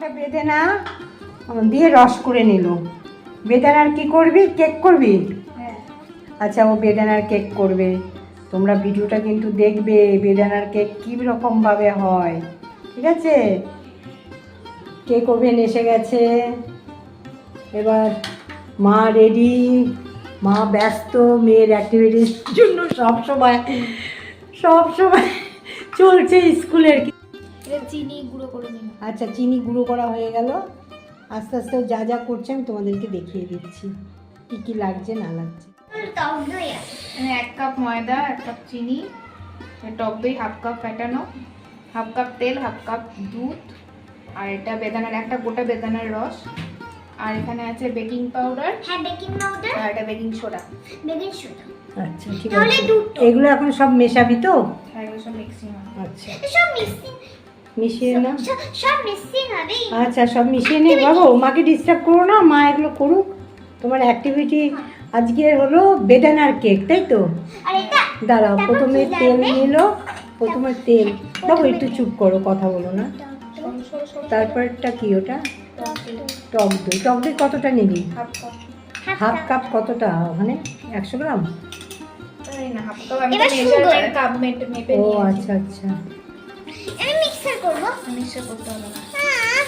একটা বেদেনা দিয়ে রস করে নিল। বেদানার কি করবি? কেক করবি? হ্যাঁ। আচ্ছা ও বেদানার কেক করবে। তোমরা ভিডিওটা কিন্তু দেখবে বেদানার কেক কী রকমভাবে হয়। ঠিক আছে? কেক ওভেন এসে গেছে। এবার মা রেডি মা ব্যস্ত মেয়ের অ্যাক্টিভিটির জন্য সবসময় সবসময় চলছে স্কুলের এটা চিনি গুঁড়ো করে নিন আচ্ছা চিনি গুঁড়ো করা হয়ে গেল। আস্তে আস্তে যা যা করছে আমি তোমাদেরকে দেখিয়ে দিচ্ছি। কী কী লাগছে না লাগছে। এখানে এক কাপ ময়দা এক কাপ চিনি টক দই হাফ কাপ ফ্যাটানো হাফ কাপ তেল হাফ কাপ দুধ আর এটা বেদানার একটা গোটা বেদানার রস। আর এখানে আছে বেকিং পাউডার। হ্যাঁ বেকিং পাউডার। আর এটা বেকিং সোডা। Baking soda. আচ্ছা ঠিক আছে। এগুলো এখন সব মেশাবি তো? আর এগুলো সব মিক্সিং আচ্ছা। সব মিক্সিং মিশিয়ে না সব মিক্সিং হবে আচ্ছা সব মিশিয়ে নে বাবু মাকে ডিস্টার্ব করো না মা এগুলো করুক। তোমার অ্যাক্টিভিটি আজকের হলো বেদানার কেক তাই তো? দাঁড়াও প্রথমে তেল? নিল প্রথমে তেল। বাবু একটু চুপ করো কথা বলো না। তারপরটা কি ওটা? টক দই। টক দই। কতটা নিবি? Half cup. কতটা? ওখানে একশো গ্রাম? ও আচ্ছা আচ্ছা। মিক্সার করব। মিক্সচার করতে হবে। হ্যাঁ।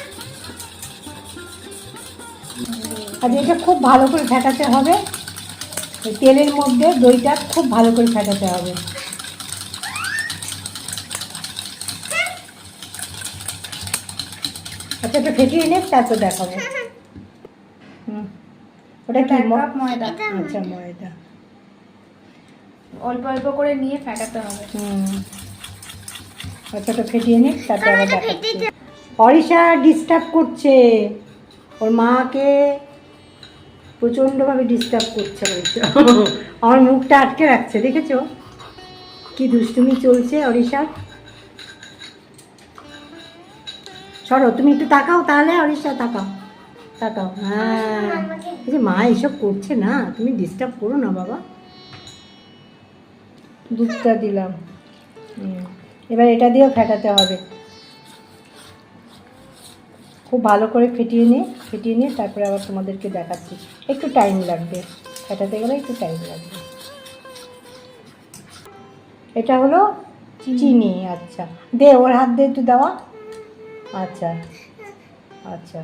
আর এটা খুব ভালো করে ফেটাতে হবে। তেলের মধ্যে দইটা খুব ভালো করে ফেটাতে হবে। আচ্ছা এটা ফেটিয়ে নে তারপর দেখাবো। হুম। ওটা কি ময়দা। আচ্ছা ময়দা। অল্প অল্প করে নিয়ে ফেটাতে হবে। হুম। ওটা ফেটিয়ে নে তারপর আবার দেখাচ্ছি। ফেটে ডিস্টার্ব করছে। ওর মাকে প্রচণ্ডভাবে ডিস্টার্ব করছে অরিষা আমার মুখটা আটকে রাখছে দেখেছ? কি দুষ্টুমি চলছে অরিষা সরো তুমি একটু তাকাও তাহলে অরিষা তাকাও তাকাও। হ্যাঁ। এই যে মা এসব করছে না তুমি ডিস্টার্ব করো না বাবা। দুধটা দিলাম। হুম। এবার এটা দিয়েও ফেটাতে হবে। খুব ভালো করে ফেটিয়ে নিয়ে ফেটিয়ে নিয়ে তারপরে আবার তোমাদেরকে দেখাচ্ছি। একটু টাইম লাগবে। ফেটাতে গেলে একটু টাইম লাগবে। এটা হলো চিনি আচ্ছা। দে ওর হাত দিয়ে একটু দেওয়া। আচ্ছা আচ্ছা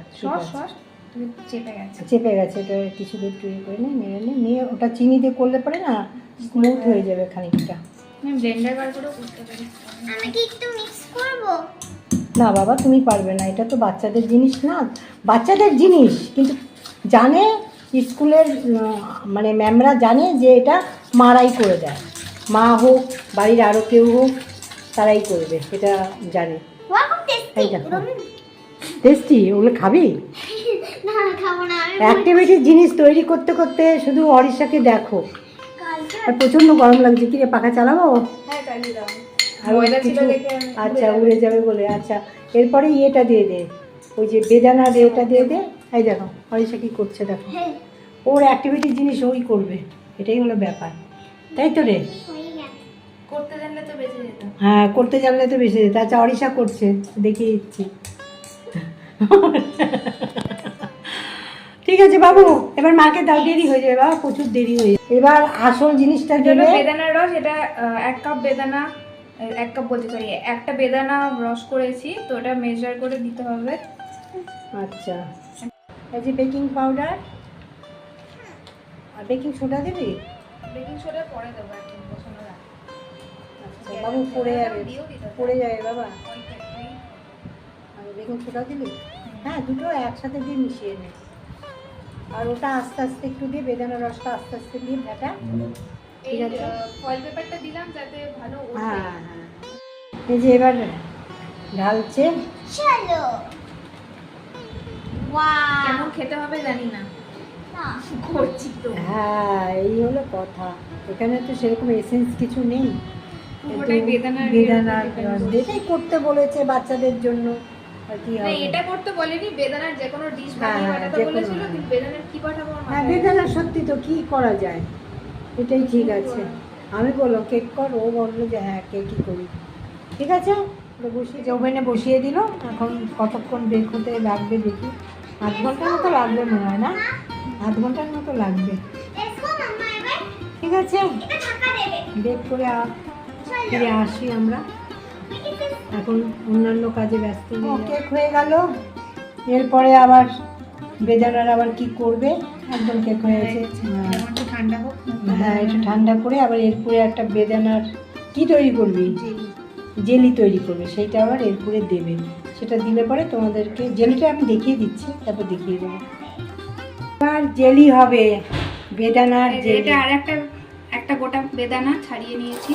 চেপে গেছে। এটা কিছু দিয়ে একটু ইয়ে করে নেড়ে নিয়ে নিয়ে ওটা চিনি দিয়ে করলে পরে না স্মুথ হয়ে যাবে খানিকটা। আমি ব্লেন্ডার বার করেও করতে পারি। আমি কি একটু মিক্স করব? না বাবা তুমি পারবে না। এটা তো বাচ্চাদের জিনিস না। বাচ্চাদের জিনিস কিন্তু জানে স্কুলের মানে ম্যামরা জানে যে এটা মারাই করে দেয়। মা হোক বাড়ির আরও কেউ হোক তারাই করবে এটা জানে। টেস্টি ওগুলো খাবি? না খাব না আমি অ্যাক্টিভিটির জিনিস তৈরি করতে করতে শুধু অরিষাকে দেখো। আর প্রচণ্ড গরম লাগছে। কি রে পাখা চালাবো? হ্যাঁ আচ্ছা উড়ে যাবে বলে আচ্ছা। এরপরে ইয়েটা দিয়ে দে। ওই যে বেদানার এটা দিয়ে দে। এই দেখো অরিষা কি করছে দেখো। হ্যাঁ। ওর অ্যাক্টিভিটি জিনিস ওই করবে। এটাই হলো ব্যাপার। তাই তো রে? হয়ে করতে জানলে তো বেঁচে যেত। হ্যাঁ করতে জানলে তো বেশি যেত। আচ্ছা অরিষা করছে। দেখিয়ে দিচ্ছি। ঠিক আছে বাবু এবার মাকে দাও দেরি হয়ে যাবে বাবা প্রচুর দেরি হয়ে যাবে। এবার আসল জিনিসটা দেবে বেদানার রস এটা এক কাপ বেদানা এক কাপ বলতে সরি একটা বেদানা রস করেছি তো ওটা মেজার করে দিতে হবে। আচ্ছা। এই যে বেকিং পাউডার আর বেকিং সোডা দিবি? বেকিং সোডা পরে দেবো। আচ্ছা বাবু পড়ে যাবে পড়ে যাবে বাবা। আর বেকিং সোডা দিবি? হ্যাঁ দুটো একসাথে দিয়ে মিশিয়ে নে। আর ওটা আস্তে আস্তে একটু দিয়ে বেদানা রসটা আস্তে আস্তে দিয়ে ভেটা ঠিক আছে। ফয়েল পেপারটা দিলাম যাতে ভালো হ্যাঁ হ্যাঁ। এই যে এবার ঢালছে। চলো। ওয়াও কেমন খেতে হবে জানি না। না। করছি তো। হ্যাঁ এই হলো কথা। এখানে তো সেরকম এসেন্স কিছু নেই। বেদানার বেদানার করতে বলেছে বাচ্চাদের জন্য। এটা করতে বলেনি বেদানার যে কোনো ডিশ হ্যাঁ, বানিয়ে হ্যাঁ, বলেছিল হ্যাঁ। কিন্তু বেদানার কি পাঠাবো আমার হ্যাঁ বেদানা সত্যি তো কি করা যায়? এটাই ঠিক আছে। আমি বললাম কেক কর। ও বলল যে হ্যাঁ কেকই করি? ঠিক আছে? বসিয়ে ওভেনে বসিয়ে দিল এখন কতক্ষণ বেক হতে লাগবে দেখি। আধ ঘণ্টার মতো লাগবে মনে হয় না? আধ ঘণ্টার মতো লাগবে। এসো মাম্মা এবার। ঠিক আছে? এটা ঢাকা দেবে। বেক করে ফিরে আসি আমরা। এখন অন্যান্য কাজে ব্যস্ত কেক হয়ে গেল। এরপরে আবার বেদানার আবার কি করবে? একদম কেক হয়ে গেছে। হ্যাঁ। একটু ঠান্ডা হোক হ্যাঁ একটু ঠান্ডা করে আবার এরপরে একটা বেদানার কি তৈরি করবি? জেলি। জেলি তৈরি করবে। সেইটা আবার এরপরে দেবে। সেটা দিলে পরে তোমাদেরকে জেলিটা আমি দেখিয়ে দিচ্ছি তারপর দেখিয়ে দেবো। আর জেলি হবে বেদানার জেলি এটা আর একটা একটা গোটা বেদানা ছাড়িয়ে নিয়েছি।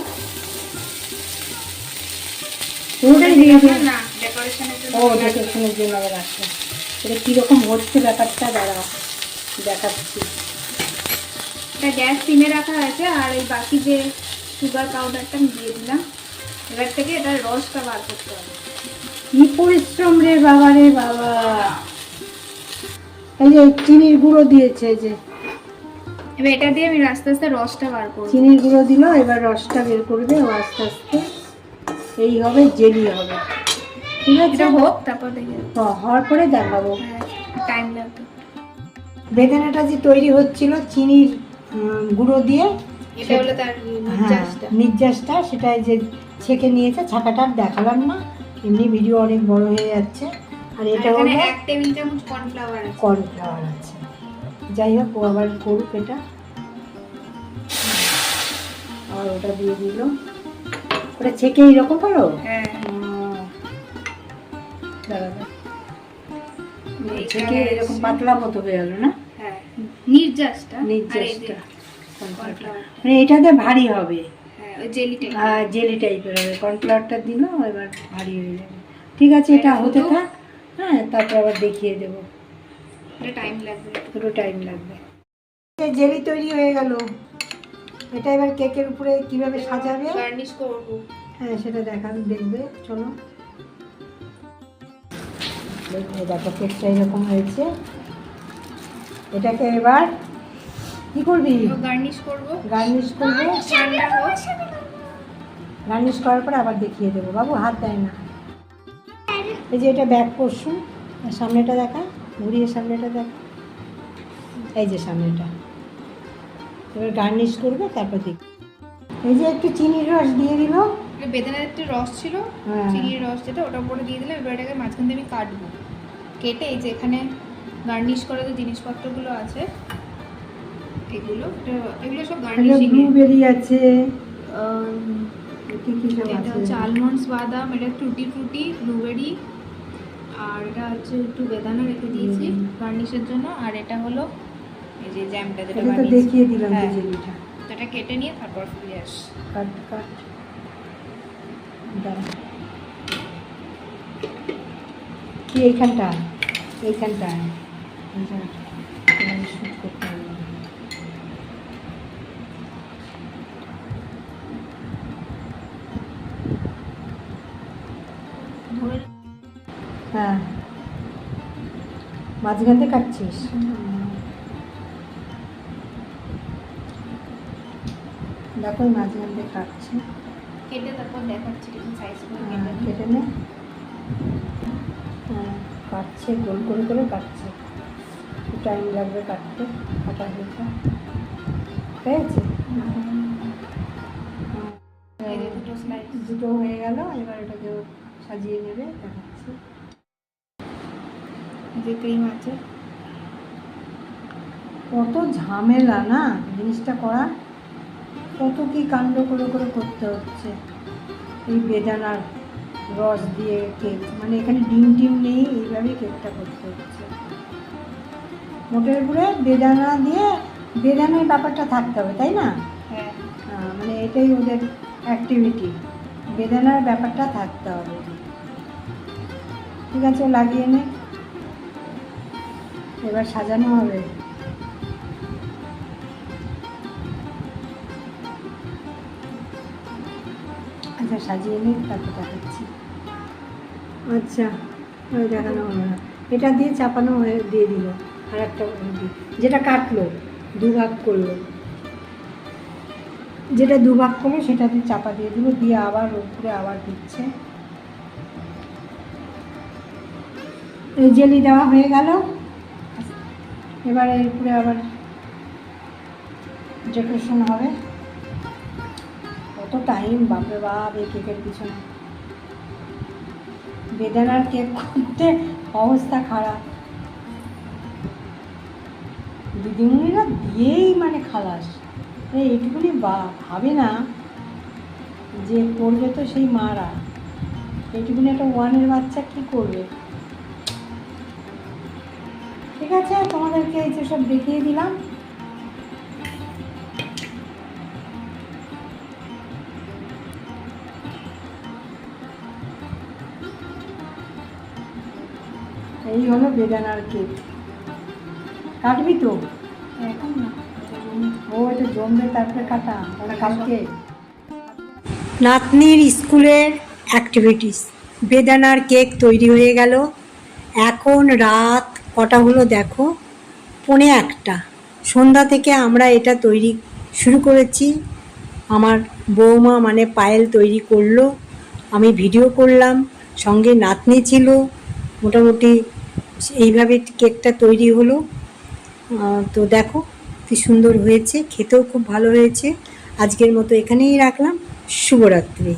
পুরোটাই দিয়ে দেবে না ডেকোরেশনের জন্য ও ডেকোরেশনের জন্য আবার আসবে এটা কীরকম হচ্ছে ব্যাপারটা? দাঁড়াও দেখাচ্ছি। এটা গ্যাস সিমে রাখা আছে আর এই বাকি যে সুগার পাউডারটা আমি দিয়ে দিলাম এবার থেকে এটার রসটা বার করতে হবে। কি পরিশ্রম রে বাবা রে বাবা। এই যে চিনির গুঁড়ো দিয়েছে যে। এবার এটা দিয়ে আমি আস্তে আস্তে রসটা বার করব। চিনির গুঁড়ো দিল এবার রসটা বের করবে ও আস্তে আস্তে এই হবে জেলি হবে। ঠিক আছে? এটা হোক তারপর দেখে। হ- হওয়ার পরে দেখাবো। টাইম লাগবে। বেদানাটা যে তৈরি হচ্ছিল চিনির গুঁড়ো দিয়ে এটা হলো তার হ্যাঁ নির্যাসটা। সেটা যে ছেঁকে নিয়েছে ছাকাটা আর দেখালাম না। এমনি ভিডিও অনেক বড় হয়ে যাচ্ছে। আর এটা হলো এক টেবিল চামচ কর্নফ্লাওয়ার আছে। কর্নফ্লাওয়ার আছে। যাই হোক ও আবার করুক এটা। আর ওটা দিয়ে দিল। ওটা ছেঁকে এইরকম করো হ্যাঁ। ছেঁকে এরকম পাতলা মতো হয়ে গেল না? হ্যাঁ। নির্যাসটা। নির্যাসটা। মানে এটাতে ভারী হবে। হ্যাঁ জেলি টাইপের হবে। কর্নফ্লাওয়ারটা দিল এবার ভারী হয়ে যাবে। ঠিক আছে এটা হতে থাক। হ্যাঁ তারপর আবার দেখিয়ে দেবো। টাইম লাগবে। পুরো টাইম লাগবে। জেলি তৈরি হয়ে গেল। এটা এবার কেকের উপরে কীভাবে সাজাবে? গার্নিশ করব। হ্যাঁ সেটা দেখান দেখবে চলো। দেখো কেকটা এরকম হয়েছে। এটাকে এবার কি করবি? গার্নিশ করব। গার্নিশ করবে। গার্নিশ করার পরে আবার দেখিয়ে দেবো। বাবু হাত দেয় না। এই যে এটা ব্যাক পোর্শন সামনেটা দেখা ঘুরিয়ে সামনেটা দেখা। এই যে সামনেটা। এবার গার্নিশ করবে তারপর দেখি। এই যে একটু চিনির রস দিয়ে দিল। বেদানার একটু রস ছিল হ্যাঁ। চিনির রস যেটা ওটার উপরে দিয়ে দিলাম এবার এটাকে মাঝখান দিয়ে আমি কাটবো। কেটে এই যে এখানে গার্নিশ করা যে জিনিসপত্রগুলো আছে এগুলো এগুলো সব গার্নিশিং ব্লুবেরি আছে এটা হচ্ছে আলমন্ডস বাদাম এটা টুটি ফ্রুটি ব্লুবেরি আর এটা হচ্ছে একটু বেদানা রেখে দিয়েছি গার্নিশের জন্য আর এটা হলো এই যে জ্যামটা যেটা তো দেখিয়ে দিলাম হ্যাঁ। জেলিটা তো এটা কেটে নিয়ে তারপর ফিরে আস কাট কাট। কি এইখানটা? এইখানটা? এইখানটা shoot করতে হবে। হ্যাঁ। মাঝখান থেকে কাটছিস দেখো মাঝখান থেকে কাটছি। কেটে তারপর দেখাচ্ছি সাইজ করে হ্যাঁ, কেটে কেটে নে। হ্যাঁ কাটছে গোল গোল করে কাটছে। টাইম লাগবে কাটতে কাটা হয়েছে দুটো স্লাইস দুটো হয়ে গেল এবার এটাকে সাজিয়ে নেবে দেখাচ্ছি। যে ক্রিম আছে কত ঝামেলা না জিনিসটা করা। কত কি কাণ্ড করে করে করতে হচ্ছে। এই বেদানার রস দিয়ে কেক মানে এখানে ডিম টিম নেই এইভাবেই কেকটা করতে হচ্ছে। মোটের উপরে বেদানা দিয়ে বেদানার ব্যাপারটা থাকতে হবে তাই না? হ্যাঁ। মানে এটাই ওদের অ্যাক্টিভিটি বেদানার ব্যাপারটা থাকতে হবে। ঠিক আছে লাগিয়ে নে। এবার সাজানো হবে। আচ্ছা সাজিয়ে নিই তারপর দেখাচ্ছি। আচ্ছা ওই দেখানো হবে না। এটা দিয়ে চাপানো হয়ে, দিয়ে দিল আর একটা যেটা কাটলো, দুভাগ করল। যেটা দুভাগ করল, সেটা দিয়ে চাপা দিয়ে দিল, দিয়ে আবার উপরে আবার দিচ্ছে। জেলি দেওয়া হয়ে গেল। এবার এরপরে আবার ডেকোরেশন হবে। কত টাইম বাপরে বাপ, এই কেকের পিছনে। বেদানার কেক করতে অবস্থা খারাপ। দিদিমণিরা দিয়েই মানে খালাস। এই এইটুকুনি বা, ভাবে না যে করবে তো সেই মারা। এইটুকুনি একটা ওয়ানের বাচ্চা কি করবে? ঠিক আছে, তোমাদেরকে এই যে সব দেখিয়ে দিলাম। এই হলো বেদানার কেক কাটবি তো? ও, এটা জমবে, তারপরে কাটা। ওটা কালকে। নাতনির স্কুলের অ্যাক্টিভিটিস বেদানার কেক তৈরি হয়ে গেল। এখন রাত কটা হলো দেখো? পৌনে একটা। সন্ধ্যা থেকে আমরা এটা তৈরি শুরু করেছি। আমার বৌমা মানে পায়েল তৈরি করল। আমি ভিডিও করলাম। সঙ্গে নাতনি ছিল। মোটামুটি এইভাবে কেকটা তৈরি হলো। তো দেখো কি সুন্দর হয়েছে, খেতেও খুব ভালো হয়েছে। আজকের মতো এখানেই রাখলাম। শুভরাত্রি।